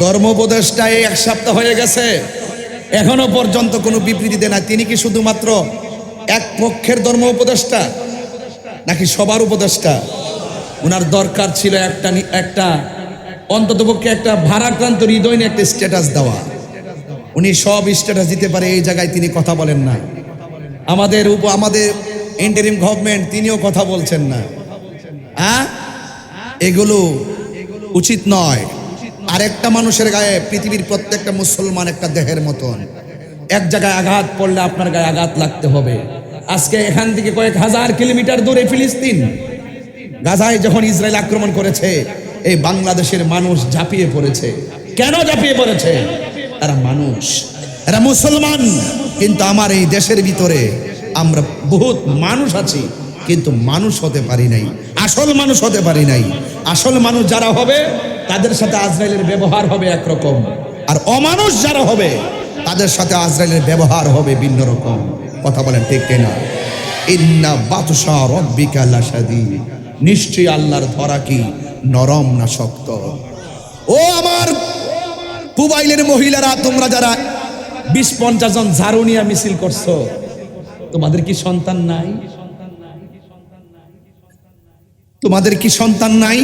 ধর্ম উপদেষ্টা এই এক সপ্তাহ হয়ে গেছে। এখনও পর্যন্ত কোনো বিবৃতি দেয় না। তিনি কি শুধুমাত্র এক পক্ষের ধর্ম উপদেষ্টা? নাকি সবার উপদেষ্টা? ওনার দরকার ছিল একটা একটা অন্ততপক্ষে একটা ভারাক্রান্ত হৃদয় নিয়ে একটা স্ট্যাটাস দেওয়া। উনি সব স্ট্যাটাস দিতে পারে, এই জায়গায় তিনি কথা বলেন না। আমাদের উপ আমাদের ইন্টারিম গভর্নমেন্ট তিনিও কথা বলছেন না। এগুলো উচিত নয়। আরেকটা মানুষের গায়ে পৃথিবীর প্রত্যেকটা মুসলমান একটা দেহের মতন। এক জায়গায় আঘাত পড়লে আপনার গায়ে আঘাত লাগতে হবে। আজকে এখান থেকে কয়েক হাজার কিলোমিটার দূরে ফিলিস্তিন। গাজায় যখন ইসরায়েল আক্রমণ করেছে, এই বাংলাদেশের মানুষ ঝাঁপিয়ে পড়েছে। কেন ঝাঁপিয়ে পড়েছে? তারা মানুষ। এরা মুসলমান। কিন্তু আমার এই দেশের ভিতরে আমরা বহুত মানুষ আছি, কিন্তু মানুষ হতে পারি নাই। আসল মানুষ হতে পারি নাই। আসল মানুষ যারা হবে তাদের সাথে আজরাইলের ব্যবহার হবে একরকম। আর অমানুষ যারা হবে, তাদের সাথে আজরাইলের ব্যবহার হবে ভিন্ন রকম। কথা বলেন ঠিক কিনা? ইন্না বাতুসা রব্বিকা লাসাদি নিশ্চয়ই আল্লাহর ধরা কি? নরম না শক্ত? ও আমার পুবাইলের মহিলারা, তোমরা যারা বিশ পঞ্চাশ জন ঝাড়ুনিয়া মিছিল করছ, তোমাদের কি সন্তান নাই? তোমাদের কি সন্তান নাই?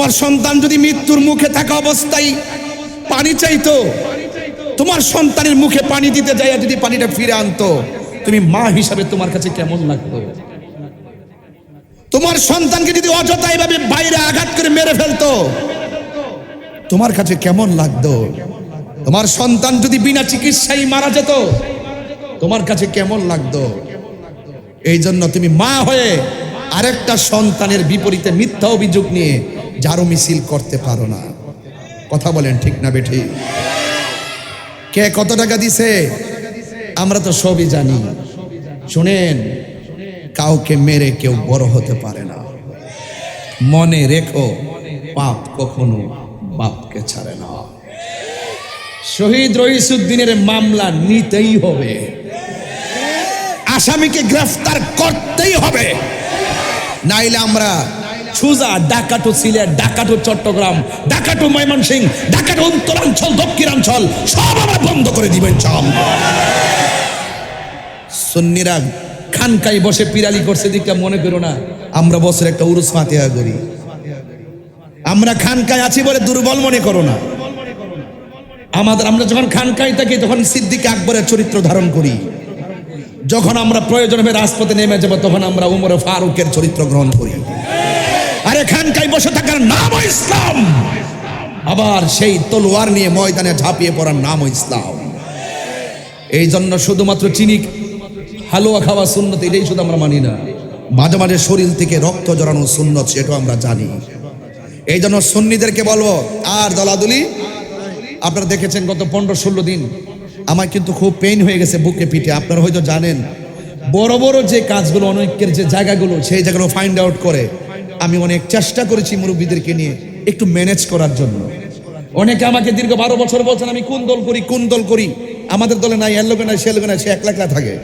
তোমার সন্তান যদি মৃত্যুর মুখে থাকা অবস্থায় পানি চাইতো, তোমার সন্তানের মুখে পানি দিতে যাইয়া যদি পানিটা ফিরে আনতো, তুমি মা হিসাবে তোমার কাছে কেমন লাগতো? তোমার সন্তানকে যদি অযথা এভাবে বাইরে আঘাত করে মেরে ফেলতো, তোমার কাছে কেমন লাগতো? তোমার সন্তান যদি বিনা চিকিৎসায় মারা যেত, তোমার কাছে কেমন লাগতো? এই জন্য তুমি মা হয়ে আরেকটা সন্তানের বিপরীতে মিথ্যা অভিযোগ নিয়ে যারও মিছিল করতে পারো না। কথা বলেন ঠিক না বেঠি? কে কত টাকা দিছে? আমরা তো সবই জানি। শুনেন, কাউকে মেরে কেউ বড় হতে পারে না। মনে রেখো, পাপ কখনো বাপকে ছাড়ে না। শহীদ রইসুদ্দিনের মামলা নিতেই হবে। আসামিকে গ্রেফতার করতেই হবে। নাইলে আমরা সুজা, ডাকাটো সিলেট, ডাকাটো চট্টগ্রাম, ডাকাটো ময়মনসিং ডাকাটো উত্তরাঞ্চল, দক্ষিণাঞ্চল, সব আমরা বন্ধ করে দিবেন সব সুন্নিরা খানকাই বসে পিরালি করছে দিকটা মনে করো না, আমরা বছর একটা উরুস ফাতিহা করি। আমরা খানকায় আছি বলে দুর্বল মনে করো না। আমাদের, আমরা যখন খানকায় থাকি, তখন সিদ্দিক আকবরের চরিত্র ধারণ করি। যখন আমরা প্রয়োজন হবে রাজপথে নেমে যাব, তখন আমরা উমর ফারুকের চরিত্র গ্রহণ করি। আরে খানকায় বসে থাকার নাম ইসলাম। আবার সেই তলোয়ার নিয়ে ময়দানে ঝাঁপিয়ে পড়ার নাম ইসলাম। এই জন্য শুধুমাত্র চিনি, হালুয়া খাওয়া সুন্নত, এটাই শুধু আমরা মানি না। মাঝে মাঝে শরীর থেকে রক্ত জড়ানো সুন্নত, সেটাও আমরা জানি। এই জন্য সুন্নিদেরকে বলব, আর দলাদুলি, আপনারা দেখেছেন গত পনেরো ষোলো দিন আমার কিন্তু খুব পেইন হয়ে গেছে বুকে পিঠে, আপনারা হয়তো জানেন। বড় বড় যে কাজগুলো, অনৈক্যের যে জায়গাগুলো, সেই জায়গাগুলো ফাইন্ড আউট করে আমি অনেক চেষ্টা করেছি মুরব্বীদেরকে নিয়ে একটু ম্যানেজ করার জন্য। অনেকে আমাকে দীর্ঘ বারো বছর বলছেন, আমি কোন দল করি, কোন দল করি? আমাদের দলে নাই, এর লোকে নাই, সে নাই, সে একলা একলা থাকে।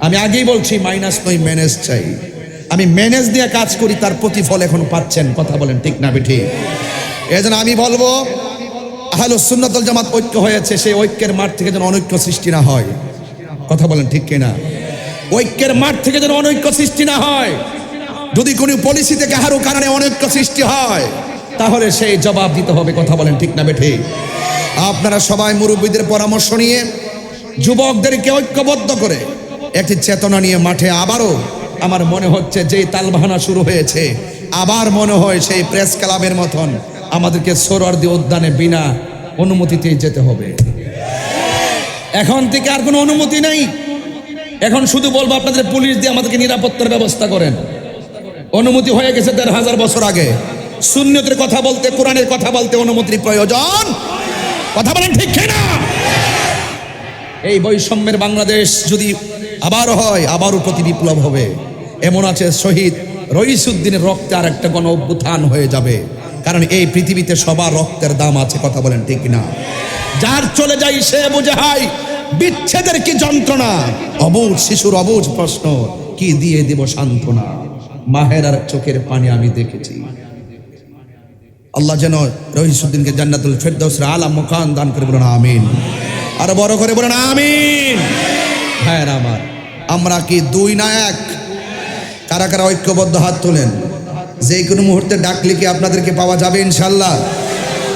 আমি আগেই বলছি, মাইনাস নয় ম্যানেজ চাই। আমি ম্যানেজ দিয়ে কাজ করি, তার প্রতিফল এখন পাচ্ছেন, কথা বলেন ঠিক না বেঠি? এই জন্য আমি বলব, আহলো সুন্নতল জামাত ঐক্য হয়েছে, সেই ঐক্যের মাঠ থেকে যেন অনৈক্য সৃষ্টি না হয়। কথা বলেন ঠিক কিনা? ঐক্যের মাঠ থেকে যেন অনৈক্য সৃষ্টি না হয়। যদি কোনো পলিসিতে কাহারও কারণে অনৈক্য সৃষ্টি হয়, তাহলে সেই জবাব দিতে হবে, কথা বলেন ঠিক না বেঠে? আপনারা সবাই মুরব্বীদের পরামর্শ নিয়ে যুবকদেরকে ঐক্যবদ্ধ করে একটি চেতনা নিয়ে মাঠে আবারও আমার মনে হচ্ছে যেই তালবাহানা শুরু হয়েছে। আবার মনে হয় সেই প্রেস ক্লাবের মতন আমাদেরকে সোরওয়ার্দী উদ্যানে বিনা অনুমতিতে যেতে হবে। এখন থেকে আর কোনো অনুমতি নেই। এখন শুধু বলব আপনাদের পুলিশ দিয়ে আমাদেরকে নিরাপত্তার ব্যবস্থা করেন। অনুমতি হয়ে গেছে দেড় হাজার বছর আগে। শূন্যতের কথা বলতে, কোরআনের কথা বলতে অনুমতির প্রয়োজন। কথা বলেন ঠিক না এই বৈষম্যের বাংলাদেশ যদি আবার হয়, আবারও প্রতি বিপ্লব হবে। এমন আছে শহীদ রইসুদ্দিনের রক্তে আর একটা গণ অভ্যুত্থান হয়ে যাবে। কারণ এই পৃথিবীতে সবার রক্তের দাম আছে, কথা বলেন ঠিক না যার চলে যাই সে বুঝে, হাই, বিচ্ছেদের কি যন্ত্রণা? অবুজ শিশুর অবুজ প্রশ্ন, কি দিয়ে দিব সান্ত্বনা? মাহের আর চোখের পানি আমি দেখেছি। আল্লাহ যেন রহিসুদ্দিনকে জান্নাতুল ফেরদৌসের আলাম মুকান দান করে বলুন, আমিন। আর বড় করে বলুন, আমিন। হ্যাঁ আমার, আমরা কি দুই না এক? কারা কারা ঐক্যবদ্ধ হাত তোলেন? যে কোনো মুহূর্তে ডাকলে কি আপনাদেরকে পাওয়া যাবে, ইনশাল্লাহ?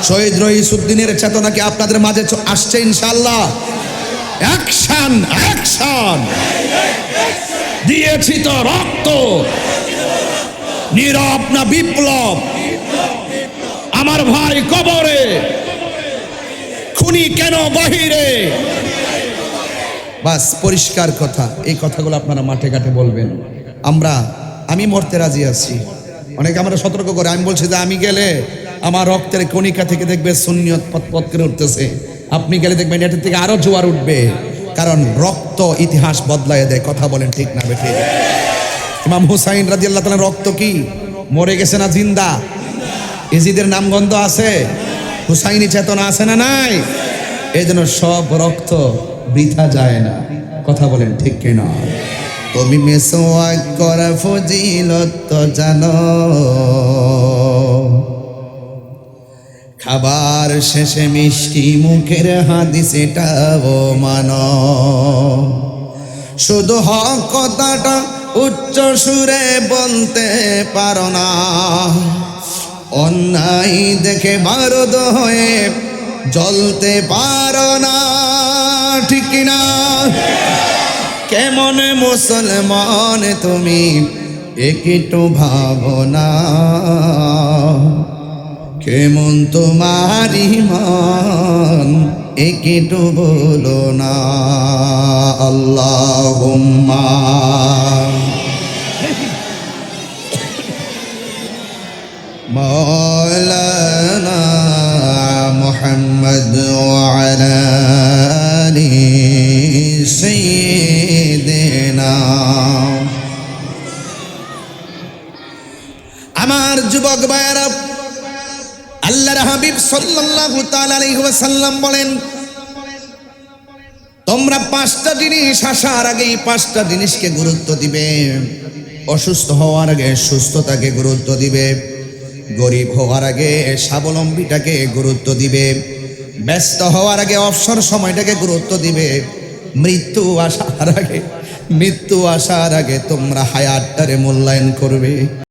শহীদ রহিসুদ্দিনের চেতনা কি আপনাদের মাঝে আসছে, ইনশাল্লাহ? Action action. দিয়েছি তো রক্ত। নীরব না বিপ্লব? আমার ভাই কবরে। খুনি কেন বাহিরে? বাস, পরিষ্কার কথা। এই কথাগুলো আপনারা মাঠে ঘাটে বলবেন। আমরা, আমি মরতে রাজি আছি। অনেকে আমরা সতর্ক করে, আমি বলছি যে আমি গেলে আমার রক্তের কণিকা থেকে দেখবে শূন্যত পথ পথ করে উঠতেছে। আপনি গেলে দেখবেন এটার থেকে আরও জোয়ার উঠবে। কারণ রক্ত ইতিহাস বদলায় দেয়। কথা বলেন ঠিক না বেঠিক ইমাম হুসাইন রাজি আল্লাহ তালার রক্ত কি? মরে গেছে না জিন্দা? ইজিদের নামগন্ধ আছে? হুসাইনি চেতনা আছে না নাই? এই জন্য সব রক্ত বৃথা যায় না। কথা বলেন ঠিক কিনা? তুমি মেসোয়াক করা, ফজিলত জানো। খাবার শেষে মিষ্টি মুখের হাদিস এটাও মানো। শুধু হক কথাটা উচ্চ সুরে বলতে পারো না। অন্যায় দেখে বারদ হয়ে জ্বলতে পারো না, ঠিক না কেমন মুসলমান তুমি, একটু ভাবনা কেমন তোমার ইমান, একটু বলো না। আল্লাহ مولانا محمد وعلى آل سيدنا আমার যুবক ভাইয়েরা আল্লাহর হাবিব সাল্লাল্লাহু তাআলা আলাইহি ওয়াসাল্লাম বলেন তোমরা পাঁচটা জিনিস আসার আগে এই পাঁচটা জিনিসকে গুরুত্ব দিবে অসুস্থ হওয়ার আগে সুস্থতাকে গুরুত্ব দিবে গরিব হওয়ার আগে স্বাবলম্বীটাকে গুরুত্ব দিবে, ব্যস্ত হওয়ার আগে অবসর সময়টাকে গুরুত্ব দিবে। মৃত্যু আসার আগে, মৃত্যু আসার আগে তোমরা হায়াতটারে মূল্যায়ন করবে।